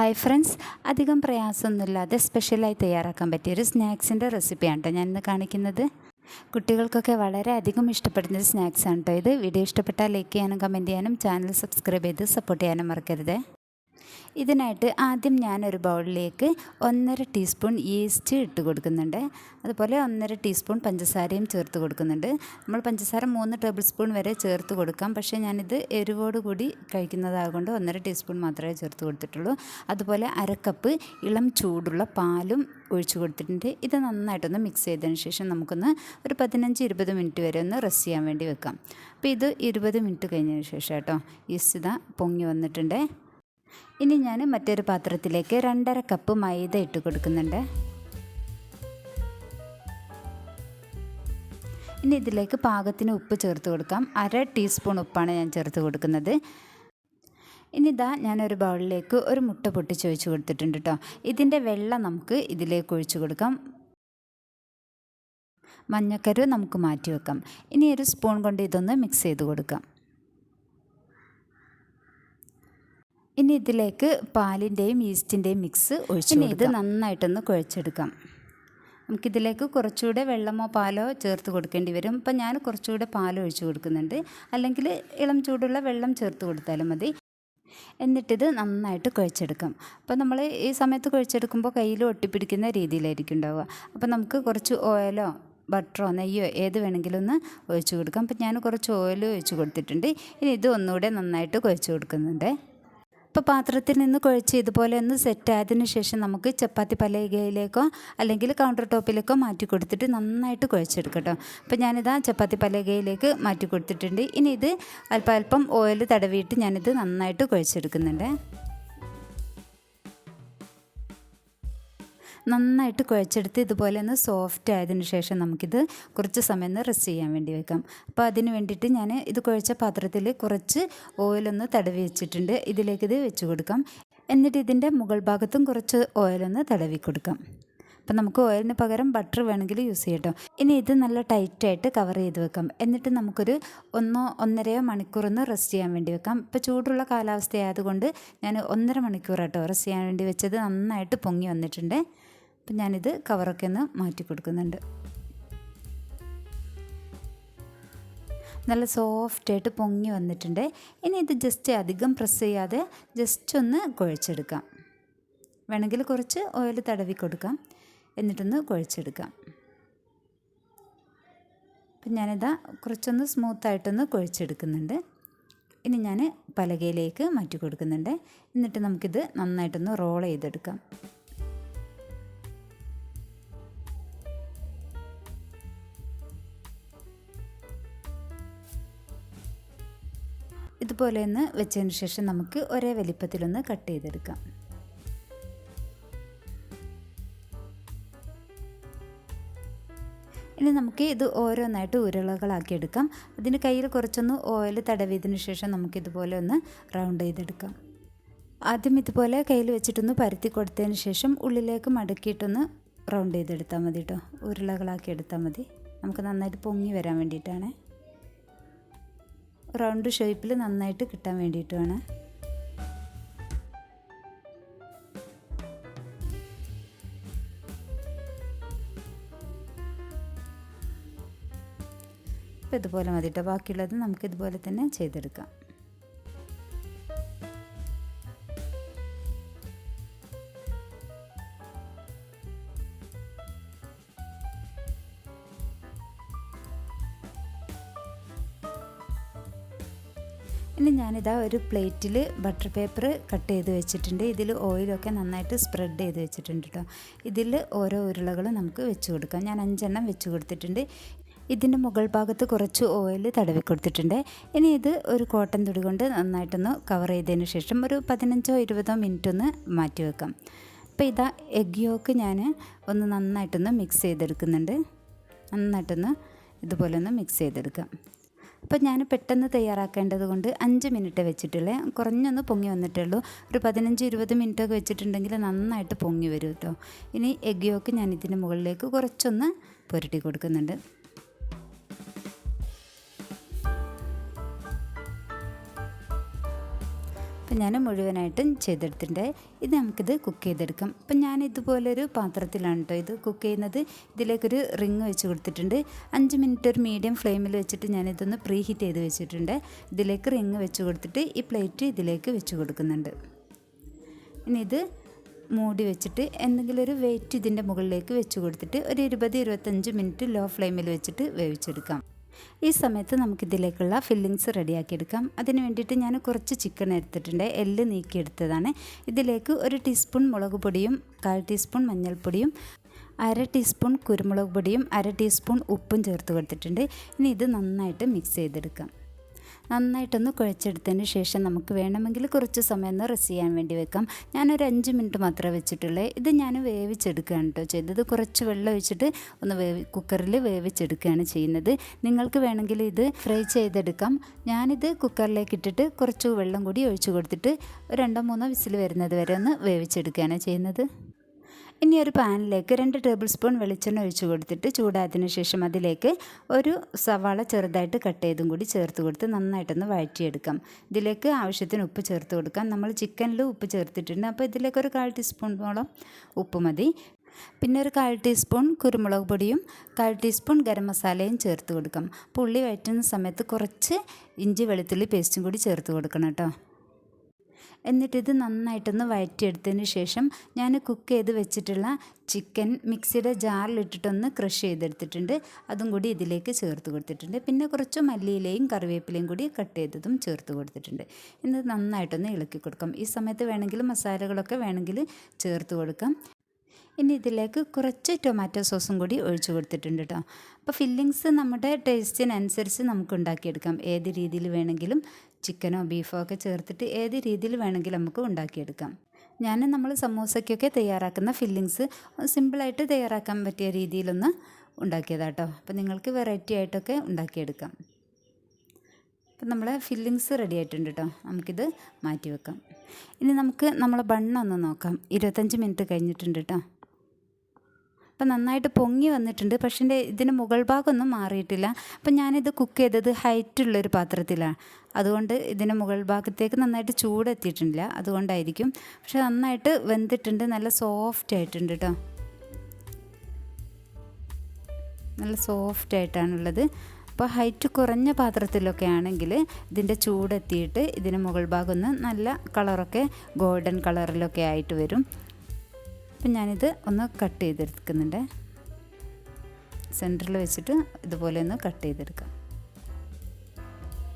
Hi friends അധികം പ്രയാസമൊന്നുമില്ലാതെ സ്പെഷ്യലായി തയ്യാറാക്കാൻ പറ്റിയ ഒരു സ്നാക്സിന്റെ റെസിപ്പിയാണ് കേട്ടോ ഇന്ന് കാണിക്കുന്നത്. കുട്ടികൾക്കൊക്കെ വളരെ അധികം ഇഷ്ടപ്പെടുന്ന സ്നാക്സാണ് കേട്ടോ ഇത്. വീഡിയോ ഇഷ്ടപ്പെട്ടാൽ ലൈക്ക് ചെയ്യാനും കമന്റ് ചെയ്യാനും ചാനൽ സബ്സ്ക്രൈബ് ചെയ്ത് സപ്പോർട്ട് ചെയ്യാനും മറക്കരുത്. ഇതിനായിട്ട് ആദ്യം ഞാനൊരു ബൗളിലേക്ക് ഒന്നര ടീസ്പൂൺ ഈസ്റ്റ് ഇട്ട് കൊടുക്കുന്നുണ്ട്. അതുപോലെ ഒന്നര ടീസ്പൂൺ പഞ്ചസാരയും ചേർത്ത് കൊടുക്കുന്നുണ്ട്. നമ്മൾ പഞ്ചസാര മൂന്ന് ടേബിൾ സ്പൂൺ വരെ ചേർത്ത് കൊടുക്കാം. പക്ഷേ ഞാനിത് എരിവോട് കൂടി കഴിക്കുന്നതാകൊണ്ട് ഒന്നര ടീസ്പൂൺ മാത്രമേ ചേർത്ത് കൊടുത്തിട്ടുള്ളൂ. അതുപോലെ അരക്കപ്പ് ഇളം ചൂടുള്ള പാലും ഒഴിച്ചു കൊടുത്തിട്ടുണ്ട്. ഇത് നന്നായിട്ടൊന്ന് മിക്സ് ചെയ്തതിന് ശേഷം നമുക്കൊന്ന് ഒരു പതിനഞ്ച് ഇരുപത് മിനിറ്റ് വരെ ഒന്ന് റെസ്റ്റ് ചെയ്യാൻ വേണ്ടി വെക്കാം. അപ്പോൾ ഇത് ഇരുപത് മിനിറ്റ് കഴിഞ്ഞതിന് ശേഷം കേട്ടോ ഈസ്റ്റ് ഇതാ പൊങ്ങി വന്നിട്ടുണ്ട്. ഇനി ഞാൻ മറ്റൊരു പാത്രത്തിലേക്ക് രണ്ടര കപ്പ് മൈദ ഇട്ട് കൊടുക്കുന്നുണ്ട്. ഇനി ഇതിലേക്ക് പാകത്തിന് ഉപ്പ് ചേർത്ത് കൊടുക്കാം. അര ടീസ്പൂൺ ഉപ്പാണ് ഞാൻ ചേർത്ത് കൊടുക്കുന്നത്. ഇനി ഇതാ ഞാനൊരു ബൗളിലേക്ക് ഒരു മുട്ട പൊട്ടിച്ച് ഒഴിച്ച് കൊടുത്തിട്ടുണ്ട് കേട്ടോ ഇതിന്റെ വെള്ളം നമുക്ക് ഇതിലേക്ക് ഒഴിച്ചു കൊടുക്കാം. മഞ്ഞക്കരു നമുക്ക് മാറ്റി വെക്കാം. ഇനി ഒരു സ്പൂൺ കൊണ്ട് ഇതൊന്ന് മിക്സ് ചെയ്ത് കൊടുക്കാം. ഇനി ഇതിലേക്ക് പാലിന്റെയും ഈസ്റ്റിന്റെയും മിക്സ് ഒഴിച്ച് ഇനി ഇത് നന്നായിട്ടൊന്ന് കുഴച്ചെടുക്കാം. നമുക്കിതിലേക്ക് കുറച്ചുകൂടെ വെള്ളമോ പാലോ ചേർത്ത് കൊടുക്കേണ്ടി വരും. അപ്പം ഞാൻ കുറച്ചുകൂടെ പാൽ ഒഴിച്ച് കൊടുക്കുന്നുണ്ട്. അല്ലെങ്കിൽ ഇളം ചൂടുള്ള വെള്ളം ചേർത്ത് കൊടുത്താലും മതി. എന്നിട്ടിത് നന്നായിട്ട് കുഴച്ചെടുക്കാം. അപ്പോൾ നമ്മൾ ഈ സമയത്ത് കുഴച്ചെടുക്കുമ്പോൾ കയ്യിൽ ഒട്ടിപ്പിടിക്കുന്ന രീതിയിലായിരിക്കും ഉണ്ടാവുക. അപ്പോൾ നമുക്ക് കുറച്ച് ഓയിലോ ബട്ടറോ നെയ്യോ ഏത് വേണമെങ്കിലും ഒന്ന് ഒഴിച്ചു കൊടുക്കാം. അപ്പം ഞാൻ കുറച്ച് ഓയിൽ ഒഴിച്ചു കൊടുത്തിട്ടുണ്ട്. ഇനി ഇത് ഒന്നുകൂടെ നന്നായിട്ട് കുഴച്ച് കൊടുക്കുന്നുണ്ട്. ഇപ്പോൾ പാത്രത്തിൽ നിന്ന് കുഴച്ച് ഇതുപോലെ ഒന്ന് സെറ്റ് ആയതിനു ശേഷം നമുക്ക് ചപ്പാത്തി പലകയിലേക്കോ അല്ലെങ്കിൽ കൗണ്ടർ ടോപ്പിലേക്കോ മാറ്റി കൊടുത്തിട്ട് നന്നായിട്ട് കുഴച്ചെടുക്കട്ടോ. അപ്പോൾ ഞാനിതാ ചപ്പാത്തി പലകയിലേക്ക് മാറ്റി കൊടുത്തിട്ടുണ്ട്. ഇനി ഇത് അല്പം അല്പം ഓയിൽ തടവിയിട്ട് ഞാനിത് നന്നായിട്ട് കുഴച്ചെടുക്കുന്നുണ്ട്. നന്നായിട്ട് കുഴച്ചെടുത്ത് ഇതുപോലെ ഒന്ന് സോഫ്റ്റ് ആയതിനു ശേഷം നമുക്കിത് കുറച്ച് സമയം ഒന്ന് റെസ്റ്റ് ചെയ്യാൻ വേണ്ടി വെക്കാം. അപ്പോൾ അതിന് വേണ്ടിയിട്ട് ഞാൻ ഇത് കുഴച്ച പാത്രത്തിൽ കുറച്ച് ഓയിലൊന്ന് തടവി വെച്ചിട്ടുണ്ട്. ഇതിലേക്ക് ഇത് വെച്ച് കൊടുക്കാം. എന്നിട്ട് ഇതിന്റെ മുകൾ ഭാഗത്തും കുറച്ച് ഓയിലൊന്ന് തടവി കൊടുക്കാം. അപ്പം നമുക്ക് ഓയിലിന് പകരം ബട്ടർ വേണമെങ്കിൽ യൂസ് ചെയ്യട്ടോ ഇനി ഇത് നല്ല ടൈറ്റായിട്ട് കവർ ചെയ്ത് വെക്കാം. എന്നിട്ട് നമുക്കൊരു ഒന്നോ ഒന്നരയോ മണിക്കൂറൊന്ന് റെസ്റ്റ് ചെയ്യാൻ വേണ്ടി വെക്കാം. ഇപ്പോൾ ചൂടുള്ള കാലാവസ്ഥയായതുകൊണ്ട് ഞാൻ ഒന്നര മണിക്കൂറാട്ടോ റെസ്റ്റ് ചെയ്യാൻ വേണ്ടി വെച്ചത്. നന്നായിട്ട് പൊങ്ങി വന്നിട്ടുണ്ട്. അപ്പം ഞാനിത് കവറൊക്കെ ഒന്ന് മാറ്റി കൊടുക്കുന്നുണ്ട്. നല്ല സോഫ്റ്റായിട്ട് പൊങ്ങി വന്നിട്ടുണ്ട്. ഇനി ഇത് ജസ്റ്റ് അധികം പ്രസ് ചെയ്യാതെ ജസ്റ്റ് ഒന്ന് കുഴച്ചെടുക്കാം. വേണമെങ്കിൽ കുറച്ച് ഓയിൽ തടവി കൊടുക്കാം. എന്നിട്ടൊന്ന് കുഴച്ചെടുക്കാം. അപ്പം ഞാനിതാ കുറച്ചൊന്ന് സ്മൂത്തായിട്ടൊന്ന് കുഴച്ചെടുക്കുന്നുണ്ട്. ഇനി ഞാൻ പലകയിലേക്ക് മാറ്റി കൊടുക്കുന്നുണ്ട്. എന്നിട്ട് നമുക്കിത് നന്നായിട്ടൊന്ന് റോൾ ചെയ്തെടുക്കാം. ഇതുപോലെ ഒന്ന് വെച്ചതിന് ശേഷം നമുക്ക് ഒരേ വലിപ്പത്തിലൊന്ന് കട്ട് ചെയ്തെടുക്കാം. ഇനി നമുക്ക് ഇത് ഓരോന്നായിട്ട് ഉരുളകളാക്കി എടുക്കാം അതിന് കയ്യിൽ കുറച്ചൊന്ന് ഓയിൽ തടവിയതിന് ശേഷം നമുക്ക് ഇതുപോലെ ഒന്ന് റൗണ്ട് ചെയ്തെടുക്കാം. ആദ്യം ഇതുപോലെ കയ്യിൽ വെച്ചിട്ടൊന്ന് പരത്തി കൊടുത്തതിന് ശേഷം ഉള്ളിലേക്ക് മടക്കിയിട്ടൊന്ന് റൗണ്ട് ചെയ്തെടുത്താൽ മതി കേട്ടോ. ഉരുളകളാക്കി എടുത്താൽ മതി. നമുക്ക് നന്നായിട്ട് പൊങ്ങി വരാൻ വേണ്ടിയിട്ടാണ്. റൗണ്ട് ഷേപ്പിൽ നന്നായിട്ട് കിട്ടാൻ വേണ്ടിയിട്ടുമാണ് അപ്പോൾ ഇതുപോലെ മതി കേട്ടോ ബാക്കിയുള്ളത് നമുക്ക് ഇതുപോലെ തന്നെ ചെയ്തെടുക്കാം. ഇനി ഞാനിതാ ഒരു പ്ലേറ്റിൽ ബട്ടർ പേപ്പർ കട്ട് ചെയ്ത് വെച്ചിട്ടുണ്ട്. ഇതിൽ ഓയിലൊക്കെ നന്നായിട്ട് സ്പ്രെഡ് ചെയ്ത് വെച്ചിട്ടുണ്ട് കേട്ടോ ഇതിൽ ഓരോ ഉരുളകളും നമുക്ക് വെച്ച് കൊടുക്കാം. ഞാൻ അഞ്ചെണ്ണം വെച്ച് കൊടുത്തിട്ടുണ്ട്. ഇതിന്റെ മുകൾ ഭാഗത്ത് കുറച്ച് ഓയിൽ തടവി കൊടുത്തിട്ടുണ്ട്. ഇനി ഇത് ഒരു കോട്ടൺ തുടി കൊണ്ട് നന്നായിട്ടൊന്ന് കവർ ചെയ്തതിന് ശേഷം ഒരു പതിനഞ്ചോ ഇരുപതോ മിനിറ്റ് ഒന്ന് മാറ്റി വെക്കാം. അപ്പോൾ ഇതാ എഗ് യോക്ക് ഞാൻ ഒന്ന് നന്നായിട്ടൊന്ന് മിക്സ് ചെയ്തെടുക്കുന്നുണ്ട്. നന്നായിട്ടൊന്ന് ഇതുപോലെ ഒന്ന് മിക്സ് ചെയ്തെടുക്കാം. അപ്പോൾ ഞാൻ പെട്ടെന്ന് തയ്യാറാക്കേണ്ടത് കൊണ്ട് അഞ്ച് മിനിറ്റ് വെച്ചിട്ടുള്ളേ. കുറഞ്ഞൊന്ന് പൊങ്ങി വന്നിട്ടേ ഉള്ളൂ ഒരു പതിനഞ്ച് ഇരുപത് മിനിറ്റൊക്കെ വെച്ചിട്ടുണ്ടെങ്കിൽ നന്നായിട്ട് പൊങ്ങി വരും കേട്ടോ ഇനി എഗ് യോക്ക് ഞാൻ ഇതിന്റെ മുകളിലേക്ക് കുറച്ചൊന്ന് പുരട്ടി കൊടുക്കുന്നുണ്ട്. അപ്പം ഞാൻ മുഴുവനായിട്ടും ചെയ്തെടുത്തിട്ടുണ്ട്. ഇത് നമുക്കിത് കുക്ക് ചെയ്തെടുക്കാം. അപ്പം ഞാൻ ഇതുപോലൊരു പാത്രത്തിലാണ് കേട്ടോ ഇത് കുക്ക് ചെയ്യുന്നത്. ഇതിലേക്കൊരു റിങ് വെച്ച് കൊടുത്തിട്ടുണ്ട്. അഞ്ച് മിനിറ്റ് ഒരു മീഡിയം ഫ്ലെയിമിൽ വെച്ചിട്ട് ഞാനിതൊന്ന് പ്രീ ഹീറ്റ് ചെയ്ത് വെച്ചിട്ടുണ്ട്. ഇതിലേക്ക് റിങ് വെച്ച് കൊടുത്തിട്ട് ഈ പ്ലേറ്റ് ഇതിലേക്ക് വെച്ച് കൊടുക്കുന്നുണ്ട്. ഇനി ഇത് മൂടി വെച്ചിട്ട് എന്തെങ്കിലും ഒരു വെയിറ്റ് ഇതിന്റെ മുകളിലേക്ക് വെച്ച് കൊടുത്തിട്ട് ഒരു ഇരുപത് ഇരുപത്തഞ്ച് മിനിറ്റ് ലോ ഫ്ലെയിമിൽ വെച്ചിട്ട് വേവിച്ചെടുക്കാം. ഈ സമയത്ത് നമുക്കിതിലേക്കുള്ള ഫില്ലിങ്സ് റെഡിയാക്കിയെടുക്കാം. അതിന് വേണ്ടിയിട്ട് ഞാൻ കുറച്ച് ചിക്കൻ എടുത്തിട്ടുണ്ട്. എല്ല് നീക്കിയെടുത്തതാണ്. ഇതിലേക്ക് ഒരു ടീസ്പൂൺ മുളക് പൊടിയും കാൽ ടീസ്പൂൺ മഞ്ഞൾപ്പൊടിയും അര ടീസ്പൂൺ കുരുമുളക് പൊടിയും അര ടീസ്പൂൺ ഉപ്പും ചേർത്ത് കൊടുത്തിട്ടുണ്ട്. ഇനി ഇത് നന്നായിട്ട് മിക്സ് ചെയ്തെടുക്കാം. നന്നായിട്ടൊന്ന് കുഴച്ചെടുത്തതിന് ശേഷം നമുക്ക് വേണമെങ്കിൽ കുറച്ച് സമയം ഒന്ന് റെസ്റ്റ് ചെയ്യാൻ വേണ്ടി വെക്കാം. ഞാനൊരു അഞ്ച് മിനിറ്റ് മാത്രമേ വെച്ചിട്ടുള്ളൂ. ഇത് ഞാൻ വേവിച്ചെടുക്കുകയാണ് കേട്ടോ ചെയ്തത്. കുറച്ച് വെള്ളം ഒഴിച്ചിട്ട് ഒന്ന് വേവി കുക്കറിൽ വേവിച്ചെടുക്കുകയാണ് ചെയ്യുന്നത്. നിങ്ങൾക്ക് വേണമെങ്കിൽ ഇത് ഫ്രൈ ചെയ്തെടുക്കാം. ഞാനിത് കുക്കറിലേക്ക് ഇട്ടിട്ട് കുറച്ച് വെള്ളം കൂടി ഒഴിച്ചു കൊടുത്തിട്ട് രണ്ടോ മൂന്നോ വിസിൽ വരുന്നത് വരെ ഒന്ന് വേവിച്ചെടുക്കുകയാണ് ചെയ്യുന്നത്. ഇനി ഒരു പാനിലേക്ക് രണ്ട് ടേബിൾ സ്പൂൺ വെളിച്ചെണ്ണ ഒഴിച്ചു കൊടുത്തിട്ട് ചൂടായതിനു ശേഷം അതിലേക്ക് ഒരു സവാള ചെറുതായിട്ട് കട്ട് ചെയ്തും കൂടി ചേർത്ത് കൊടുത്ത് നന്നായിട്ടൊന്ന് വഴറ്റിയെടുക്കാം. ഇതിലേക്ക് ആവശ്യത്തിന് ഉപ്പ് ചേർത്ത് കൊടുക്കാം. നമ്മൾ ചിക്കനിൽ ഉപ്പ് ചേർത്തിട്ടുണ്ട്. അപ്പോൾ ഇതിലേക്ക് ഒരു കാൽ ടീസ്പൂണോളം ഉപ്പ് മതി. പിന്നെ ഒരു കാൽ ടീസ്പൂൺ കുരുമുളക് പൊടിയും കാൽ ടീസ്പൂൺ ഗരം മസാലയും ചേർത്ത് കൊടുക്കാം. പുള്ളി വഴറ്റുന്ന സമയത്ത് കുറച്ച് ഇഞ്ചി വെളുത്തുള്ളി പേസ്റ്റും കൂടി ചേർത്ത് കൊടുക്കണം കേട്ടോ. എന്നിട്ടിത് നന്നായിട്ടൊന്ന് വഴറ്റിയെടുത്തതിന് ശേഷം ഞാൻ കുക്ക് ചെയ്ത് വെച്ചിട്ടുള്ള ചിക്കൻ മിക്സിയുടെ ജാറിലിട്ടിട്ടൊന്ന് ക്രഷ് ചെയ്തെടുത്തിട്ടുണ്ട്. അതും കൂടി ഇതിലേക്ക് ചേർത്ത് കൊടുത്തിട്ടുണ്ട്. പിന്നെ കുറച്ച് മല്ലിയിലയും കറിവേപ്പിലയും കൂടി കട്ട് ചെയ്തതും ചേർത്ത് കൊടുത്തിട്ടുണ്ട്. ഇന്ന് നന്നായിട്ടൊന്ന് ഇളക്കി കൊടുക്കാം. ഈ സമയത്ത് വേണമെങ്കിൽ മസാലകളൊക്കെ വേണമെങ്കിൽ ചേർത്ത് കൊടുക്കാം. ഇനി ഇതിലേക്ക് കുറച്ച് ടൊമാറ്റോ സോസും കൂടി ഒഴിച്ചു കൊടുത്തിട്ടുണ്ട് കേട്ടോ. അപ്പോൾ ഫില്ലിങ്സ് നമ്മുടെ ടേസ്റ്റിനനുസരിച്ച് നമുക്ക് ഉണ്ടാക്കിയെടുക്കാം. ഏത് രീതിയിൽ വേണമെങ്കിലും ചിക്കനോ ബീഫോ ഒക്കെ ചേർത്തിട്ട് ഏത് രീതിയിൽ വേണമെങ്കിലും നമുക്ക് ഉണ്ടാക്കിയെടുക്കാം. ഞാൻ നമ്മൾ സമൂസയ്ക്കൊക്കെ തയ്യാറാക്കുന്ന ഫില്ലിങ്സ് സിമ്പിളായിട്ട് തയ്യാറാക്കാൻ പറ്റിയ രീതിയിലൊന്ന് ഉണ്ടാക്കിയതാട്ടോ. അപ്പോൾ നിങ്ങൾക്ക് വെറൈറ്റി ആയിട്ടൊക്കെ ഉണ്ടാക്കിയെടുക്കാം. അപ്പം നമ്മളെ ഫില്ലിങ്സ് റെഡി ആയിട്ടുണ്ട് കേട്ടോ നമുക്കിത് മാറ്റി വെക്കാം. ഇനി നമുക്ക് നമ്മളെ ബണ്ണൊന്ന് നോക്കാം. ഇരുപത്തഞ്ച് മിനിറ്റ് കഴിഞ്ഞിട്ടുണ്ട് കേട്ടോ അപ്പം നന്നായിട്ട് പൊങ്ങി വന്നിട്ടുണ്ട്. പക്ഷേ ഇതിന് മുകൾ ഭാഗമൊന്നും മാറിയിട്ടില്ല. അപ്പം ഞാനിത് കുക്ക് ചെയ്തത് ഹൈറ്റുള്ളൊരു പാത്രത്തിലാണ്. അതുകൊണ്ട് ഇതിന് മുകൾ ഭാഗത്തേക്ക് നന്നായിട്ട് ചൂടെത്തിയിട്ടില്ല. അതുകൊണ്ടായിരിക്കും. പക്ഷെ നന്നായിട്ട് വെന്തിട്ടുണ്ട്. നല്ല സോഫ്റ്റ് ആയിട്ടുണ്ട് കേട്ടോ നല്ല സോഫ്റ്റ് ആയിട്ടാണുള്ളത്. അപ്പോൾ ഹൈറ്റ് കുറഞ്ഞ പാത്രത്തിലൊക്കെ ആണെങ്കിൽ ഇതിന്റെ ചൂടെത്തിയിട്ട് ഇതിന് മുകൾ ഭാഗം ഒന്ന് നല്ല കളറൊക്കെ ഗോൾഡൻ കളറിലൊക്കെ ആയിട്ട് വരും. അപ്പം ഞാനിത് ഒന്ന് കട്ട് ചെയ്തെടുക്കുന്നുണ്ട്. സെന്ററിൽ വെച്ചിട്ട് ഇതുപോലെ ഒന്ന് കട്ട് ചെയ്തെടുക്കാം.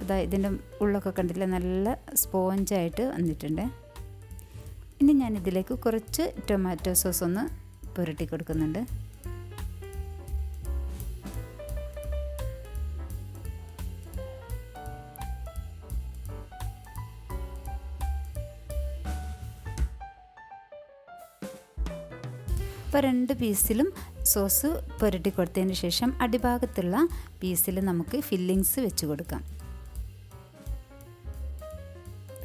ഇതാ ഇതിന്റെ ഉള്ളൊക്കെ കണ്ടില്ല നല്ല സ്പോഞ്ചായിട്ട് വന്നിട്ടുണ്ട്. ഇനി ഞാനിതിലേക്ക് കുറച്ച് ടൊമാറ്റോ സോസ് ഒന്ന് പുരട്ടി കൊടുക്കുന്നുണ്ട്. അപ്പോൾ രണ്ട് പീസിലും സോസ് പുരട്ടി കൊടുത്തതിന് ശേഷം അടിഭാഗത്തുള്ള പീസിൽ നമുക്ക് ഫില്ലിങ്സ് വെച്ച് കൊടുക്കാം.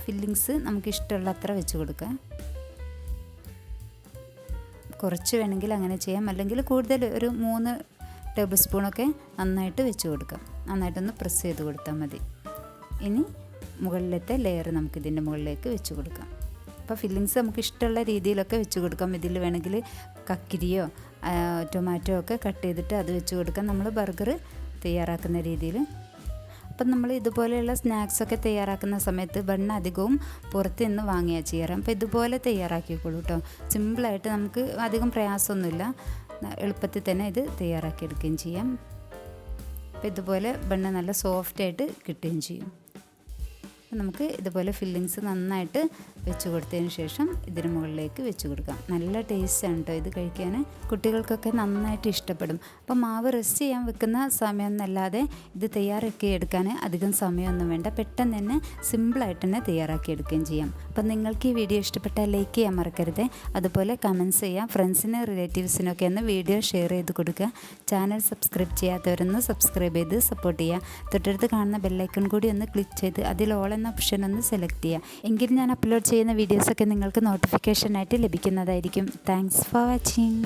ഫില്ലിങ്സ് നമുക്ക് ഇഷ്ടമുള്ള അത്ര വെച്ച് കൊടുക്കാം. കുറച്ച് വേണമെങ്കിൽ അങ്ങനെ ചെയ്യാം. അല്ലെങ്കിൽ കൂടുതൽ ഒരു മൂന്ന് ടേബിൾ സ്പൂണൊക്കെ നന്നായിട്ട് വെച്ച് കൊടുക്കാം. നന്നായിട്ടൊന്ന് പ്രസ് ചെയ്ത് കൊടുത്താൽ മതി. ഇനി മുകളിലത്തെ ലെയർ നമുക്ക് ഇതിന്റെ മുകളിലേക്ക് വെച്ച് കൊടുക്കാം. അപ്പോൾ ഫില്ലിങ്സ് നമുക്ക് ഇഷ്ടമുള്ള രീതിയിലൊക്കെ വെച്ച് കൊടുക്കാം. ഇതിൽ വേണമെങ്കിൽ കക്കിരിയോ ടൊമാറ്റോ ഒക്കെ കട്ട് ചെയ്തിട്ട് അത് വെച്ച് കൊടുക്കാം നമ്മൾ ബർഗർ തയ്യാറാക്കുന്ന രീതിയിൽ. അപ്പം നമ്മൾ ഇതുപോലെയുള്ള സ്നാക്സൊക്കെ തയ്യാറാക്കുന്ന സമയത്ത് ബണ്ണ് അധികവും പുറത്ത് നിന്ന് വാങ്ങിയാൽ ചെയ്യാറ്. അപ്പോൾ ഇതുപോലെ തയ്യാറാക്കിക്കോളൂ കേട്ടോ സിമ്പിളായിട്ട് നമുക്ക് അധികം പ്രയാസമൊന്നുമില്ല. എളുപ്പത്തിൽ തന്നെ ഇത് തയ്യാറാക്കിയെടുക്കുകയും ചെയ്യാം. അപ്പോൾ ഇതുപോലെ ബണ്ണ് നല്ല സോഫ്റ്റായിട്ട് കിട്ടുകയും ചെയ്യും. നമുക്ക് ഇതുപോലെ ഫില്ലിങ്സ് നന്നായിട്ട് വെച്ച് കൊടുത്തതിന് ശേഷം ഇതിന് മുകളിലേക്ക് വെച്ച് കൊടുക്കാം. നല്ല ടേസ്റ്റാണ് കേട്ടോ ഇത് കഴിക്കാൻ. കുട്ടികൾക്കൊക്കെ നന്നായിട്ട് ഇഷ്ടപ്പെടും. അപ്പോൾ മാവ് റെസ്റ്റ് ചെയ്യാൻ വെക്കുന്ന സമയമെന്നല്ലാതെ ഇത് തയ്യാറാക്കി എടുക്കാൻ അധികം സമയമൊന്നും വേണ്ട. പെട്ടെന്ന് തന്നെ സിമ്പിളായിട്ട് തന്നെ തയ്യാറാക്കി എടുക്കുകയും ചെയ്യാം. അപ്പം നിങ്ങൾക്ക് ഈ വീഡിയോ ഇഷ്ടപ്പെട്ടാൽ ലൈക്ക് ചെയ്യാൻ മറക്കരുത്. അതുപോലെ കമൻസ് ചെയ്യാം ഫ്രണ്ട്സിന് റിലേറ്റീവ്സിനൊക്കെ ഒന്ന് വീഡിയോ ഷെയർ ചെയ്ത് കൊടുക്കുക. ചാനൽ സബ്സ്ക്രൈബ് ചെയ്യാത്തവരൊന്ന് സബ്സ്ക്രൈബ് ചെയ്ത് സപ്പോർട്ട് ചെയ്യുക. തൊട്ടടുത്ത് കാണുന്ന ബെല്ലൈക്കൺ കൂടി ഒന്ന് ക്ലിക്ക് ചെയ്ത് അതിൽ ഓൾ എന്ന ഓപ്ഷൻ ഒന്ന് സെലക്ട് ചെയ്യുക. എങ്കിൽ ഞാൻ അപ്ലോഡ് ചെയ്യുന്ന വീഡിയോസൊക്കെ നിങ്ങൾക്ക് നോട്ടിഫിക്കേഷനായിട്ട് ലഭിക്കുന്നതായിരിക്കും. Thanks for watching